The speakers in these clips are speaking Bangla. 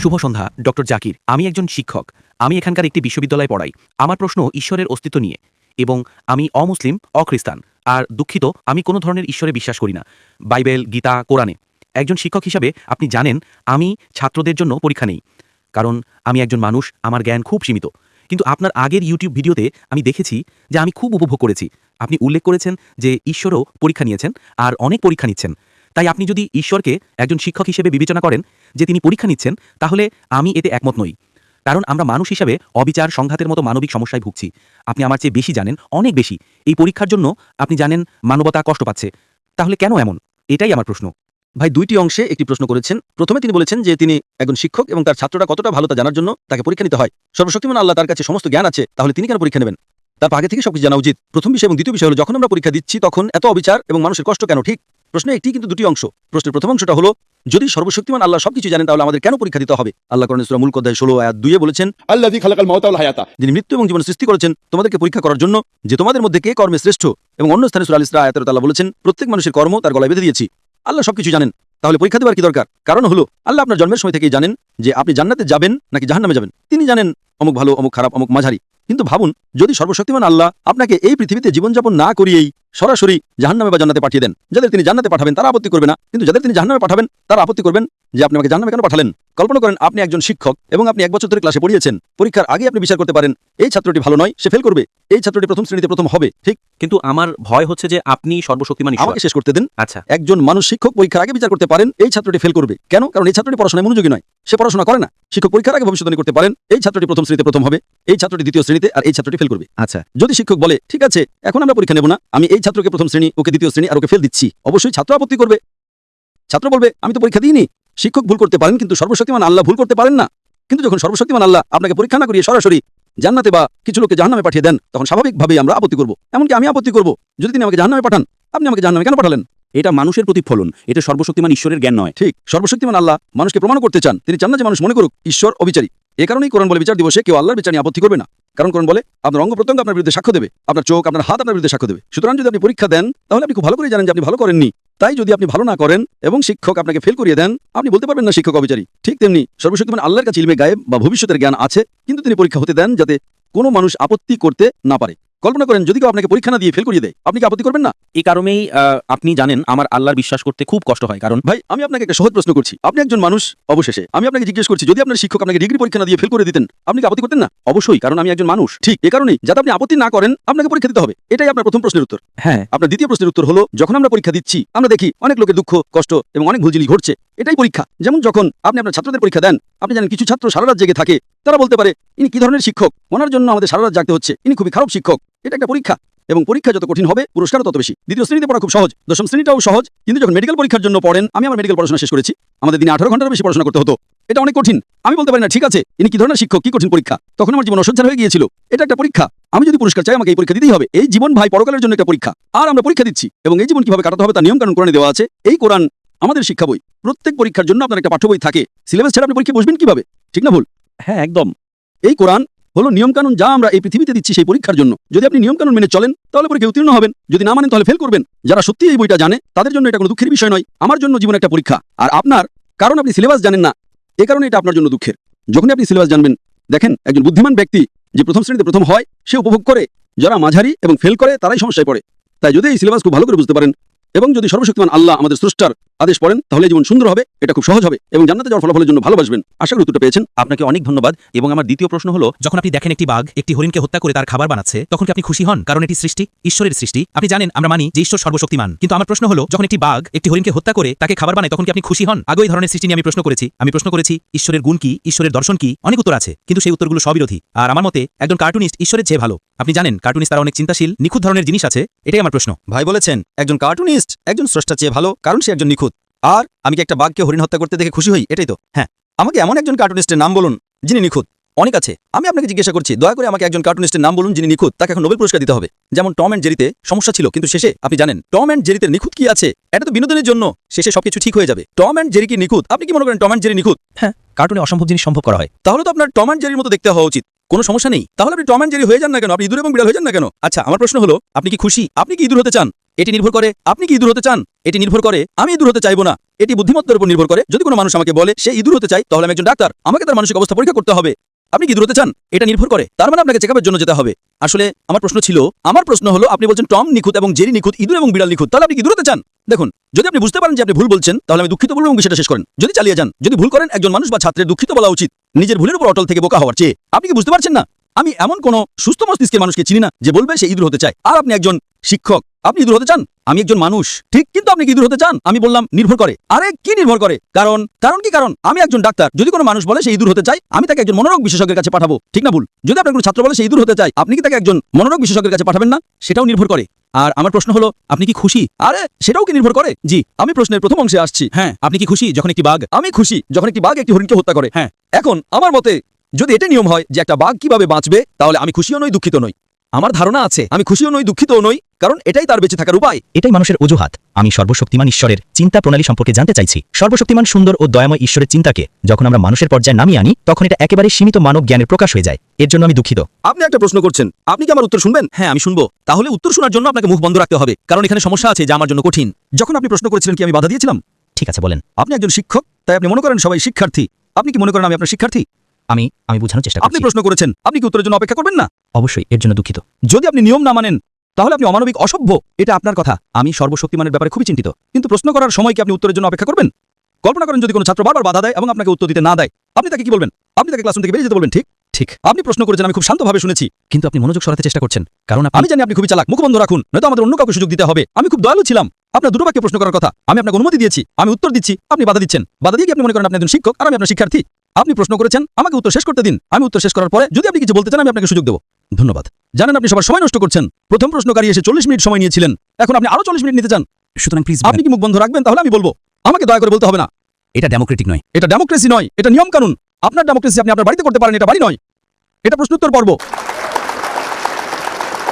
শুভ সন্ধ্যা, ডক্টর জাকির। আমি একজন শিক্ষক। আমি এখানকার একটি বিশ্ববিদ্যালয়ে পড়াই। আমার প্রশ্ন ঈশ্বরের অস্তিত্ব নিয়ে এবং আমি অমুসলিম অখ্রিস্তান আর দুঃখিত, আমি কোনো ধরনের ঈশ্বরে বিশ্বাস করি না। বাইবেল, গীতা, কোরআনে। একজন শিক্ষক হিসাবে আপনি জানেন, আমি ছাত্রদের জন্য পরীক্ষা নেই। কারণ আমি একজন মানুষ, আমার জ্ঞান খুব সীমিত। কিন্তু আপনার আগের ইউটিউব ভিডিওতে আমি দেখেছি যে আমি খুব উপভোগ করেছি। আপনি উল্লেখ করেছেন যে ঈশ্বরও পরীক্ষা নিয়েছেন আর অনেক পরীক্ষা নিচ্ছেন। তাই আপনি যদি ঈশ্বরকে একজন শিক্ষক হিসেবে বিবেচনা করেন যে তিনি পরীক্ষা নিচ্ছেন, তাহলে আমি এতে একমত নই। কারণ আমরা মানুষ হিসাবে অবিচার সংঘাতের মতো মানবিক সমস্যায় ভুগছি। আপনি আমার চেয়ে বেশি জানেন, অনেক বেশি। এই পরীক্ষার জন্য আপনি জানেন মানবতা কষ্ট পাচ্ছে। তাহলে কেন এমন? এটাই আমার প্রশ্ন। ভাই, দুইটি অংশে একটি প্রশ্ন করেছেন। প্রথমে তিনি বলেছেন যে তিনি একজন শিক্ষক এবং তার ছাত্ররা কতটা ভালো তা জানার জন্য তাকে পরীক্ষা নিতে হয়। সর্বশক্তিমান আল্লাহ তার কাছে সমস্ত জ্ঞান আছে, তাহলে তিনি কেন পরীক্ষা নেবেন? তার আগে থেকে সবকিছু জানা উচিত। প্রথম বিষয় এবং দ্বিতীয় বিষয় হলো যখন আমরা পরীক্ষা দিচ্ছি তখন এত অবিচার এবং মানুষের কষ্ট কেন? ঠিক প্রশ্নে একটি কিন্তু দুটি অংশ। প্রশ্নের প্রথম অংশটা হলো যদি সর্বশক্তিমান আল্লাহ সবকিছু জানেন তাহলে আমাদের কেন পরীক্ষা দিতে হবে? আল্লাহ করেন সুরা মূল কথায় ষোলো আয়াত দুয়ে বলেছেন আল্লাহ হায়াতা। যিনি মৃত্যু এবং জীবন সৃষ্টি করেছেন তোমাদেরকে পরীক্ষা করার জন্য যে তোমাদের মধ্যে কে কর্মে শ্রেষ্ঠ এবং অন্য স্থানে সুরা আলিসরা আয়াতের তাল্লাহ বলেছেন প্রত্যেক মানুষের কর্ম তার গলায় বেঁধে দিয়েছি। আল্লাহ সবকিছু জানেন। তাহলে পরীক্ষা দেওয়ার কি দরকার? কারণ হলো আল্লাহ আপনার জন্মের সময় থেকেই জানেন যে আপনি জান্নাতে যাবেন নাকি জাহান্নামে যাবেন। তিনি জানেন অমুক ভালো অমুক খারাপ অমুক মাঝারি। কিন্তু ভাবুন যদি সর্বশক্তিমান আল্লাহ আপনাকে এই পৃথিবীতে জীবনযাপন না করিয়েই সরাসরি জাহান্নামে বা জান্নাতে পাঠিয়ে দেন। যাদের তিনি জান্নাতে পাঠাবেন তারা আপত্তি করবে না। কিন্তু যাদের তিনি জাহান্নামে পাঠাবেন তারা আপত্তি করবেন যে আপনি আমাকে জাহান্নামে কেন পাঠালেন? কল্পনা করেন আপনি একজন শিক্ষক এবং আপনি এক বছর ধরে ক্লাসে পড়িয়েছেন। পরীক্ষার আগে আপনি বিচার করতে পারেন এই ছাত্রটি ভালো নয় সে ফেল করবে। এই ছাত্রটি প্রথম শ্রেণীতে প্রথম হবে ঠিক? কিন্তু আমার ভয় হচ্ছে যে আপনি সর্বশক্তিমান আমাকে শেষ করতে দিন। আচ্ছা। একজন মানুষ শিক্ষক পরীক্ষার আগে বিচার করতে পারেন এই ছাত্রটি ফেল করবে। কেন? কারণ এই ছাত্রটি পড়াশোনায় মনোযোগী নয়। সে পড়াশোনা করে না। শিক্ষক পরীক্ষার আগে ভবিষ্যৎবাণী করতে পারেন এই ছাত্রটি প্রথম শ্রেণীতে প্রথম হবে এই ছাত্রটি দ্বিতীয় শ্রেণীতে আর এই ছাত্রটি ফেল করবে। আচ্ছা। যদি শিক্ষক বলে ঠিক আছে এখন আমরা পরীক্ষা নেব না আমি এই ছাত্রকে প্রথম শ্রেণি ওকে দ্বিতীয় শ্রেণি আর ওকে ফেল দিচ্ছি। অবশ্যই ছাত্র আপত্তি করবে। ছাত্র বলবে আমি তো পরীক্ষা দিইনি। শিক্ষক ভুল করতে পারেন কিন্তু সর্বশক্তিমান আল্লাহ ভুল করতে পারেন না। কিন্তু যখন সর্বশক্তিমান আল্লাহ আপনাকে পরীক্ষা না করিয়ে সরাসরি জান্নাতে বা কিছু লোককে জাহান্নামে পাঠিয়ে দেন তখন স্বাভাবিকভাবেই আমরা আপত্তি করব। এমনকি আমি আপত্তি করব যদি তিনি আমাকে জাহান্নামে পাঠান আপনি আমাকে জাহান্নামে কেন পাঠালেন? এটা মানুষের প্রতিফলন। এটা সর্বশক্তিমান ঈশ্বরের জ্ঞান নয়। ঠিক সর্বশক্তিমান আল্লাহ মানুষকে প্রমাণ করতে চান। তিনি চান না যে মানুষ মনে করুক ঈশ্বর অবিচারী। এ কারণেই কোরআন বলে বিচার দিবসে কেউ আল্লাহর বিচার নিয়ে আপত্তি করবে না। কারণ কোরআন বলে, আপনার অঙ্গ প্রত্যঙ্গ আপনার বিরুদ্ধে সাক্ষ্য দেবে, আপনার চোখ, আপনার হাত আপনার বিরুদ্ধে সাক্ষ্য দেবে। সুতরাং যদি আপনি পরীক্ষা দেন, তাহলে আপনি খুব ভালো করে জানেন যে আপনি ভালো করেননি। তাই যদি আপনি ভালো না করেন এবং শিক্ষক আপনাকে ফেল করিয়ে দেন, আপনি বলতে পারবেন না শিক্ষক অবিচারী ঠিক তেমনি সর্বশক্তিমান আল্লাহর কাছে ইলমে গায়েব বা ভবিষ্যতের জ্ঞান আছে, কিন্তু তিনি পরীক্ষা হতে দেন যাতে কোনো মানুষ আপত্তি করতে না পারে। কল্পনা করেন যদি কেউ আপনাকে পরীক্ষা না দিয়ে ফেল করিয়ে দেয় আপনি কি আপত্তি করবেন না? এই কারণেই আপনি জানেন আমার আল্লাহর বিশ্বাস করতে খুব কষ্ট হয়। কারণ ভাই আমি আপনাকে একটা সহজ প্রশ্ন করছি। আপনি একজন মানুষ অবশেষে। আমি আপনাকে জিজ্ঞেস করছি যদি আপনার শিক্ষক আপনাকে ডিগ্রি পরীক্ষা না দিয়ে ফেল করে দিতেন আপনি কি আপত্তি করতেন না? অবশ্যই কারণ আমি একজন মানুষ। ঠিক এ কারণেই যাতে আপনি আপত্তি না করেন আপনাকে পরীক্ষা দিতে হবে। এটাই আপনার প্রথম প্রশ্নের উত্তর। হ্যাঁ। আপনার দ্বিতীয় প্রশ্নের উত্তর হলো যখন আমরা পরীক্ষা দিচ্ছি আমরা দেখি অনেক লোকের দুঃখ কষ্ট এবং অনেক ভুলজিলি ঘটছে। এটাই পরীক্ষা। যেমন যখন আপনি আপনার ছাত্রদের পরীক্ষা দেন, আপনি জানেন কিছু ছাত্র সারা রাত জেগে থাকে। তারা বলতে পারে, ইনি কি ধরনের শিক্ষক? ওনার জন্য আমাদের সারা রাত জাগতে হচ্ছে। ইনি খুবই খারাপ শিক্ষক। এটা একটা পরীক্ষা। এবং পরীক্ষা যত কঠিন হবে, পুরস্কারও তত বেশি। দ্বিতীয় শ্রেণীতে পড়া খুব সহজ। দশম শ্রেণীটাও সহজ। কিন্তু যখন মেডিকেল পরীক্ষার জন্য পড়েন, আমি আমার মেডিকেল পড়াশোনা শেষ করেছি। আমাদের দিনে আঠারো ঘণ্টার বেশি পড়াশোনা করতে হতো। এটা অনেক কঠিন। আমি বলতে পারি না, ঠিক আছে, ইনি কি ধরনের শিক্ষক? কি কঠিন পরীক্ষা? তখন আমার জীবন অসজ্জার হয়ে গিয়েছিল। এটা একটা পরীক্ষা। আমি যদি পুরস্কার চাই, আমাকে এই পরীক্ষা দিতেই হবে। এই জীবন ভাই পরকালের জন্য একটা পরীক্ষা। আর আমরা পরীক্ষা দিচ্ছি। এবং এই জীবন কীভাবে কাটাতে হবে, তার নিয়ম কানুন কোরআনে দেওয়া আছে। এই কোরআন আমাদের শিক্ষা বই। প্রত্যেক পরীক্ষার জন্য আপনার একটা পাঠ্য বই থাকে। সিলেবাস ছাড়া আপনি পরীক্ষা বসবেন কীভাবে? ঠিক না ভুল? হ্যাঁ একদম। এই কোরআন হলো নিয়মকানুন যা আমরা এই পৃথিবীতে দিচ্ছি সেই পরীক্ষার জন্য। যদি আপনি নিয়মকানুন মেনে চলেন তাহলে পরীক্ষা উত্তীর্ণ হবেন। যদি না মানেন তাহলে ফেল করবেন। যারা সত্যি এই বইটা জানে তাদের জন্য এটা কোনো দুঃখের বিষয় নয়। আমার জন্য জীবন একটা পরীক্ষা। আর আপনার কারণ আপনি সিলেবাস জানেন না এ কারণে এটা আপনার জন্য দুঃখের। যখনই আপনি সিলেবাস জানবেন দেখেন একজন বুদ্ধিমান ব্যক্তি যে প্রথম শ্রেণীতে প্রথম হয় সে উপভোগ করে। যারা মাঝারি এবং ফেল করে তারাই সমস্যায় পড়ে। তাই যদি এই সিলেবাস খুব ভালো করে বুঝতে পারেন এবং যদি সর্বশক্তিমান আল্লাহ আমাদের স্রষ্টার আদেশ পড়েন, তাহলে জীবন সুন্দর হবে, এটা খুব সহজ হবে এবং জান্নাতে যাওয়ার ফলাফলের জন্য ভালোবাসবেন। আশা করি উত্তরটা পেয়েছেন। আপনাকে অনেক ধন্যবাদ এবং আমার দ্বিতীয় প্রশ্ন হলো, যখন আপনি দেখেন একটি বাঘ একটি হরিণকে হত্যা করে তার খাবার বানাচ্ছে, তখন কি আপনি খুশি হন? কারণ এটি সৃষ্টি, ঈশ্বরের সৃষ্টি। আপনি জানেন, আমরা মানি যে ঈশ্বর সর্বশক্তিমান। কিন্তু আমার প্রশ্ন হলো, যখন একটি বাঘ একটি হরিণকে হত্যা করে তাকে খাবার বানায়, তখন কি আপনি খুশি হন? আগে ধরনের সৃষ্টি নিয়ে আমি প্রশ্ন করেছি। আমি প্রশ্ন করেছি, ঈশ্বরের গুণ কি? ঈশ্বরের দর্শন কি? অনেক উত্তর আছে, কিন্তু সেই উত্তরগুলো সবিরোধী আর আমার মতে, একজন কার্টুনিস্ট ঈশ্বরের চেয়ে ভালো। আপনি জানেন কার্টুনিস্ট তারা অনেক চিন্তাশীল, নিখুঁত ধরনের জিনিস আছে, এটাই আমার প্রশ্ন। ভাই বলেছেন, একজন কার্টুনিস্ট একজন স্রষ্টা চেয়ে ভালো, কারণ সে একজন নিখুঁত। আর আমি কি একটা বাঘকে হরিণ হত্যা করতে দেখে খুশি হই? এটাই তো। হ্যাঁ আমাকে এমন একজন কার্টুনিস্টের নাম বলুন, যিনি নিখুঁত। অনেক আছে। আমি আপনাকে জিজ্ঞাসা করছি, দয়া করে আমাকে একজন কার্টুনিস্টের নাম বলুন যিনি নিখুঁত। তাকে এখন নোবেল পুরস্কার দিতে হবে। যেমন টম অ্যান্ড জেরিতে সমস্যা ছিল, কিন্তু শেষে আপনি জানেন, টম অ্যান্ড জেরিতে নিখুঁত কি আছে? এটা তো বিনোদনের জন্য। শেষে সবকিছু ঠিক হয়ে যাবে। টম অ্যান্ড জেরি কি নিখুঁত? আপনি কি মনে করেন টম অ্যান্ড জেরি নিখুঁত? হ্যাঁ কার্টুনে অসম্ভব জিনিস সম্ভব করা হয়। তাহলে তো আপনার টম অ্যান্ড জেরির মতো দেখতে হওয়া উচিত। কোনো সমস্যা নেই। তাহলে আপনি টম অ্যান্ড জেরি হয়ে যান না কেন? আপনি ইঁদুর এবং বিড়াল হয়ে যান না কেন? আচ্ছা আমার প্রশ্ন হলো, আপনি কি খুশি? আপনি কি ইঁদুর হতে চান? এটি নির্ভর করে আপনি কি ইঁদুর হতে চান? এটি নির্ভর করে আমি ইঁদুর হতে চাইব না। এটি বুদ্ধিমত্তার উপর নির্ভর করে। যদি কোনো মানুষ আমাকে বলে, সে ইঁদুর হতে চাই তাহলে আমি একজন ডাক্তার। আমাকে তার মানসিক অবস্থা পরীক্ষা করতে হবে। আপনি কি ইঁদুর হতে চান? এটা নির্ভর করে। তার মানে আপনাকে চেকআপের জন্য যেতে হবে। আসলে আমার প্রশ্ন ছিল, আমার প্রশ্ন হলো, আপনি বলছেন টম নিখুঁত এবং জেরি নিখুঁত, ইঁদুর এবং বিড়াল নিখুঁত, তাহলে আপনি কি ইঁদুর হতে চান? দেখুন, যদি আপনি বুঝতে পারেন যে আপনি ভুল বলছেন, তাহলে আমি দুঃখিত বলব এবং বিষয়টা শেষ করেন। যদি চালিয়ে যান, যদি ভুল করেন, একজন মানুষ বা ছাত্রের দুঃখিত বলা উচিত। নিজের ভুলের উপর অটল থেকে বোকা হওয়ার চেয়ে। আপনি কি বুঝতে পারছেন না? আমি এমন কোন সুস্থ মস্তিষ্কের মানুষকে চিনি না যে বলবে সে ইঁদুর হতে চায়। আর আপনি একজন শিক্ষক, আপনি দূর হতে চান? আমি একজন মানুষ। ঠিক, কিন্তু আপনি কি ইঁদুর হতে চান? আমি বললাম, নির্ভর করে। আরে, কি নির্ভর করে? কারণ কারণ কি কারণ? আমি একজন ডাক্তার। যদি কোনো মানুষ বলে সেই দূর হতে চায়, আমি তাকে একজন মনোরোগ বিশেষজ্ঞের কাছে পাঠাবো। ঠিক না ভুল? যদি আপনার কোনো ছাত্র বলে সেই দূর হতে চায়, আপনি কি তাকে একজন মনোরোগ বিশেষজ্ঞের কাছে পাঠাবেন না? সেটাও নির্ভর করে। আর আমার প্রশ্ন হলো, আপনি কি খুশি? আরে, সেটাও কি নির্ভর করে? জি, আমি প্রশ্নের প্রথম অংশে আসছি। হ্যাঁ আপনি কি খুশি যখন একটি বাঘ? আমি খুশি যখন একটি বাঘ একটি হরিণকে হত্যা করে। হ্যাঁ। এখন, আমার মতে, যদি এটা নিয়ম হয় যে একটা বাঘ কীভাবে বাঁচবে, তাহলে আমি খুশিও নই, দুঃখিত নই। আমার ধারণা আছে আমি খুশিও নই দুঃখিতও নই কারণ এটাই তার বেঁচে থাকার উপায়। এটাই মানুষের অজুহাত। আমি সর্বশক্তিমান ঈশ্বরের চিন্তা প্রণালী সম্পর্কে জানতে চাইছি। সর্বশক্তিমান সুন্দর ও দয়াময় ঈশ্বরের চিন্তাকে যখন আমরা মানুষের পর্যায়ে নামিয়ে আনি তখন এটা একেবারে সীমিত মানব জ্ঞানের প্রকাশ হয়ে যায়। এর জন্য আমি দুঃখিত। আপনি একটা প্রশ্ন করছেন। আপনি কি আমার উত্তর শুনবেন? হ্যাঁ আমি শুনব। তাহলে উত্তর শোনার জন্য আপনাকে মুখ বন্ধ রাখতে হবে কারণ এখানে সমস্যা আছে যা আমার জন্য কঠিন। যখন আপনি প্রশ্ন করেছিলেন কি আমি বাধা দিয়েছিলাম? ঠিক আছে বলেন। আপনি একজন শিক্ষক তাই আপনি মনে করেন সবাই শিক্ষার্থী। আপনি কি মনে করেন আমি আপনার শিক্ষার্থী? আমি আমি বোঝানোর চেষ্টা আপনি প্রশ্ন করেছেন আপনি কি উত্তরের জন্য অপেক্ষা করবেন না? অবশ্যই এর জন্য দুঃখিত। যদি আপনি নিয়ম না মানেন তাহলে আপনি অমানবিক অসভ্য এটা আপনার কথা। আমি সর্বশক্তিমানের ব্যাপারে খুবই চিন্তিত। কিন্তু প্রশ্ন করার সময় কি আপনি উত্তরের জন্য অপেক্ষা করবেন? কল্পনা করেন যদি কোনো ছাত্র বারবার বাধা দেয় এবং আপনাকে উত্তর দিতে না দেয় আপনি তাকে কি বলবেন? আপনি তাকে ক্লাসরুম থেকে বেরিয়ে যেতে বলবেন ঠিক? ঠিক। আপনি প্রশ্ন করেছেন আমি খুব শান্তভাবে শুনেছি। কিন্তু আপনি মনোযোগ সরাতে চেষ্টা করছেন কারণ আমি জানি আপনি খুবই চালাক মুখ বন্ধ রাখুন নয়তো আমাদের অন্য কাউকে সুযোগ দিতে হবে। আমি খুব দয়ালু ছিলাম। আপনার দুটো বাক্যে প্রশ্ন করার কথা। আমি আপনাকে অনুমতি দিয়েছি আমি উত্তর দিচ্ছি আপনি বাধা দিচ্ছেন। বাধা দিয়ে কি আপনি মনে করেন আপনি একজন শিক্ষক আর আমি আপনার শিক্ষার্থী? আপনি প্রশ্ন করেছেন আমাকে উত্তর শেষ করতে দিন। আমি উত্তর শেষ করার পরে যদি আপনি কিছু বলতে চান আমি আপনাকে সুযোগ দেবো। ধন্যবাদ। জানেন আপনি সবার সময় নষ্ট করছেন। প্রথম প্রশ্নকারী এসে চল্লিশ মিনিট সময় নিয়েছিলেন। এখন আপনি আরও চল্লিশ মিনিট নিতে চান। সুতরাং প্লিজ আপনি কি মুখ বন্ধ রাখবেন? তাহলে আমি বলব। আমাকে দয়া করে বলতে হবে না। এটা ডেমোক্রেটিক নয়। এটা ডেমোক্রেসি নয়। এটা নিয়ম কানুন আপনার ডেমোক্রেসি আপনি আপনার বাড়িতে করতে পারেন এটা বাড়ি নয়। এটা প্রশ্নোত্তর পর্ব।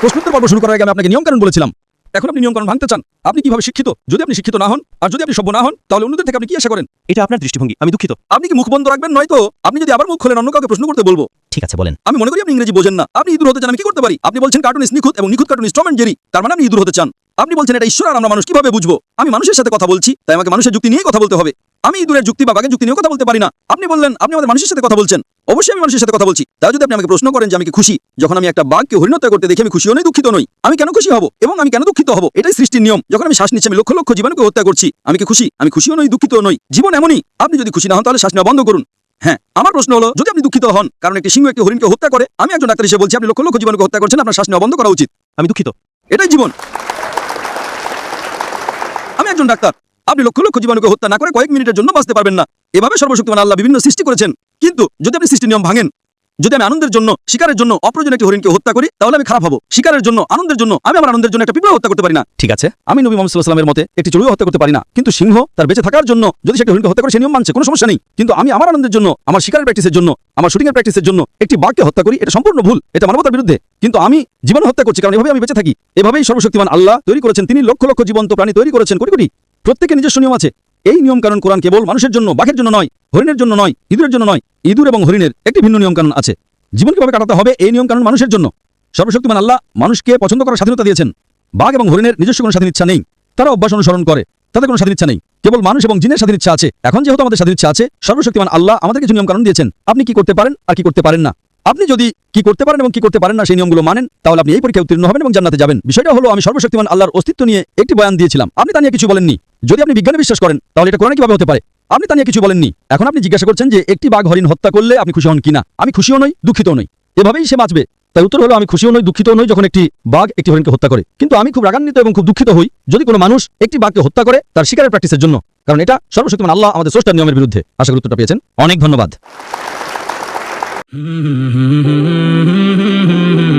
প্রশ্নোত্তর পর্ব শুরু করার আগে আমি আপনাকে নিয়ম কানুন বলেছিলাম। এখন আপনি নিয়ম কানুন ভাঙতে চান। আপনি কীভাবে শিক্ষিত? যদি আপনি শিক্ষিত না হন আর যদি আপনি সভ্য না হন তাহলে অন্যদের থেকে আপনি কি আশা করেন? এটা আপনার দৃষ্টিভঙ্গি। আমি দুঃখিত। আপনি কি মুখ বন্ধ রাখবেন নয়তো? আপনি যদি আবার মুখ খোলেন অন্য কাউকে প্রশ্ন করতে বলব। ঠিক আছে বলেন। আমি মনে করি আপনি ইংরেজি বোঝেন না। আপনি ইঁদুর হতে চান আমি কি করতে পারি? আপনি বলছেন কার্টুনিস্ট নিখুঁত এবং নিখুঁত কার্টুন টম জেরি তার মানে আপনি ইঁদুর হতে চান। আপনি বলছেন এটা ঈশ্বর আর আমরা মানুষ কীভাবে বুঝব? আমি মানুষের সাথে কথা বলছি তাই আমাকে মানুষের যুক্তি নিয়ে কথা বলতে হবে। আমি ইঁদুরের যুক্তি বা বাঘের যুক্তি নিয়ে কথা বলতে পারি না। আপনি বললেন, আপনি আমাদের মানুষের সাথে কথা বলছেন। অবশ্যই আমি মানুষের সাথে কথা বলছি। তাই যদি আপনি আমাকে প্রশ্ন করেন যে আমি খুশি, যখন আমি একটা বাঘকে হরিণতা করতে দেখে, আমি খুশিও নই, দুঃখিত নই। আমি কেন খুশি হব এবং আমি কেন দুঃখিত হব? এটাই সৃষ্টির নিয়ম। যখন আমি শ্বাস নিচ্ছি, আমি লক্ষ লক্ষ জীবাণুকে হত্যা করছি। আমি কি খুশি? আমি খুশিও নই, দুঃখিত নই। জীবন এমনই। আপনি যদি খুশি না হন, তাহলে শ্বাস নেওয়া বন্ধ করুন। হ্যাঁ আমার প্রশ্ন হলো, যদি আপনি দুঃখিত হন, কারণ একটি সিংহ একটি হরিণকে হত্যা করে, আমি একজন ডাক্তার হিসেবে বলছি, আপনি লক্ষ লক্ষ জীবাণুকে হত্যা করছেন, আপনার শ্বাস নেওয়া বন্ধ করা উচিত। আমি দুঃখিত। এটাই জীবন। আমি একজন ডাক্তার। আপনি লক্ষ লক্ষ জীবাণুকে হত্যা না করে কয়েক মিনিটের জন্য বাঁচতে পারবেন না। এভাবে সর্বশক্তিমান আল্লাহ বিভিন্ন সৃষ্টি করেছেন। কিন্তু যদি আপনি সৃষ্টি নিয়ম ভাঙেন, যদি আমি আনন্দের জন্য, শিকারের জন্য অপ্রয়োজনীয় একটি হরিণকে হত্যা করি, তাহলে আমি খারাপ হব। শিকারের জন্য, আনন্দের জন্য, আমি আমার আনন্দের জন্য একটা পিঁপড়া হত্যা করতে পারি না। ঠিক আছে, আমি নবী মোহাম্মদ সাল্লামের মতে একটি চড়ুই হত্যা করতে পারি না। কিন্তু সিংহ তার বেঁচে থাকার জন্য, যদি সেটা হরিণকে হত্যা করে, সে নিয়ম মানছে, কোনো সমস্যা নেই। কিন্তু আমি আমার আনন্দের জন্য, আমার শিকারের প্র্যাকটিসের জন্য, আমার শুটিংয়ের প্র্যাকটিসের জন্য একটি বাঘকে হত্যা করি, এটা সম্পূর্ণ ভুল, এটা মানবতার বিরুদ্ধে। কিন্তু আমি জীবন হত্যা করছি, কারণ এভাবে আমি বেঁচে থাকি। এভাবেই সর্বশক্তিমান আল্লাহ তৈরি করেছেন। তিনি লক্ষ লক্ষ জীবন্ত প্রাণী তৈরি করেছেন, কোটি কোটি। প্রত্যেকের নিজস্ব নিয়ম আছে। এই নিয়ম কানুন কোরআন কেবল মানুষের জন্য, বাঘের জন্য নয়, হরিণের জন্য নয়, ইঁদুরের জন্য নয়, ইঁদুর এবং হরিণের একটি ভিন্ন নিয়ম কানুন আছে। জীবন কীভাবে কাটাতে হবে, এই নিয়ম কানুন মানুষের জন্য। সর্বশক্তিমান আল্লাহ মানুষকে পছন্দ করার স্বাধীনতা দিয়েছেন। বাঘ এবং হরিণের নিজস্ব কোনো স্বাধীন ইচ্ছা নেই। তারা অভ্যাস অনুসরণ করে, তাদের কোনো স্বাধীন ইচ্ছা নেই। কেবল মানুষ এবং জিনের স্বাধীন ইচ্ছা আছে। এখন যেহেতু আমাদের স্বাধীন ইচ্ছা আছে, সর্বশক্তিমান আল্লাহ আমাদের কিছু নিয়ম কানুন দিয়েছেন। আপনি কি করতে পারেন আর কি করতে পারেন না। আপনি যদি কি করতে পারেন এবং কি করতে পারেন না, সেই নিয়মগুলো মানেন, তাহলে আপনি এই পরীক্ষায় উত্তীর্ণ হবেন এবং জান্নাতে যাবেন। বিষয়টা হলো, আমি সর্বশক্তিমান আল্লাহর অস্তিত্ব নিয়ে একটি বয়ান দিয়েছিলাম। আপনি তা নিয়ে কিছু বলেননি। যদি আপনি বিজ্ঞানে বিশ্বাস করেন, তাহলে এটা কোরআনে কীভাবে হতে পারে? আপনি তা নিয়ে কিছু বলেননি। এখন আপনি জিজ্ঞাসা করছেন যে, একটি বাঘ হরিণ হত্যা করলে আপনি খুশি হন কিনা? আমি খুশিও নই দুঃখিত নই। এভাবেই সে বাঁচবে। তাই উত্তর হলো, আমি খুশিও নই দুঃখিত নই যখন একটি বাঘ একটি হরিণকে হত্যা করে। কিন্তু আমি খুব রাগান্বিত এবং খুব দুঃখিত হই যদি কোনো মানুষ একটি বাঘকে হত্যা করে তার শিকারের প্র্যাকটিসের জন্য। কারণ এটা সর্বশক্তিমান আল্লাহ আমাদের স্রষ্টার নিয়মের বিরুদ্ধে। আশা করি উত্তরটা পেয়েছেন। অনেক ধন্যবাদ।